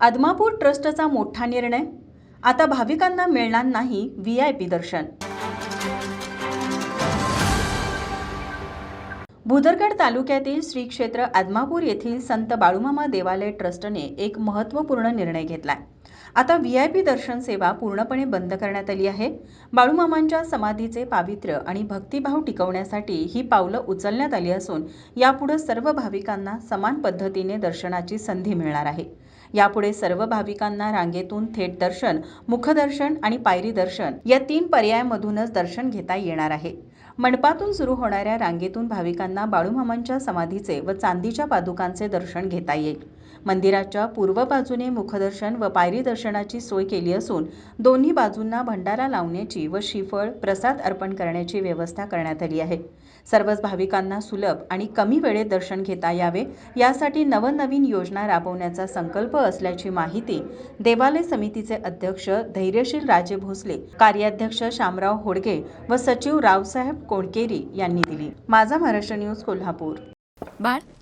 आदमापूर ट्रस्टचा मोठा निर्णय? आता भाविकांना मिळणार नाही व्ही आय पी दर्शन भुदरगड तालुक्यातील श्री क्षेत्र आदमापूर येथील संत बाळूमामा देवालय ट्रस्टने एक महत्त्वपूर्ण निर्णय घेतला आता व्ही आय पी दर्शन सेवा पूर्णपणे बंद करण्यात आली आहे. बाळूमामांच्या समाधीचे पावित्र्य आणि भक्तिभाव टिकवण्यासाठी ही पावलं उचलण्यात आली असून यापुढे सर्व भाविकांना समान पद्धतीने दर्शनाची संधी मिळणार आहे. यापुढे सर्व भाविकांना रांगेतून थेट दर्शन मुखदर्शन आणि पायरी दर्शन या तीन पर्यायामधूनच दर्शन घेता येणार आहे. मंडपातून सुरू होणाऱ्या रांगेतून भाविकांना बाळूमामांच्या समाधीचे व चांदीच्या पादुकांचे दर्शन घेता येईल. मंदिराच्या पूर्व बाजूने मुखदर्शन व पायरी दर्शनाची सोय केली असून दोन्ही बाजूंना भंडारा लावण्याची व श्रीफळ प्रसाद अर्पण करण्याची व्यवस्था करण्यात आली आहे. सर्वच भाविकांना सुलभ आणि कमी वेळेत दर्शन घेता यावे यासाठी नवनवीन योजना राबवण्याचा संकल्प असल्याची माहिती देवालय समितीचे अध्यक्ष धैर्यशील राजे भोसले कार्याध्यक्ष शामराव होडगे व सचिव रावसाहेब कोणकेरी यांनी दिली. माझा महाराष्ट्र न्यूज कोल्हापूर. बाळ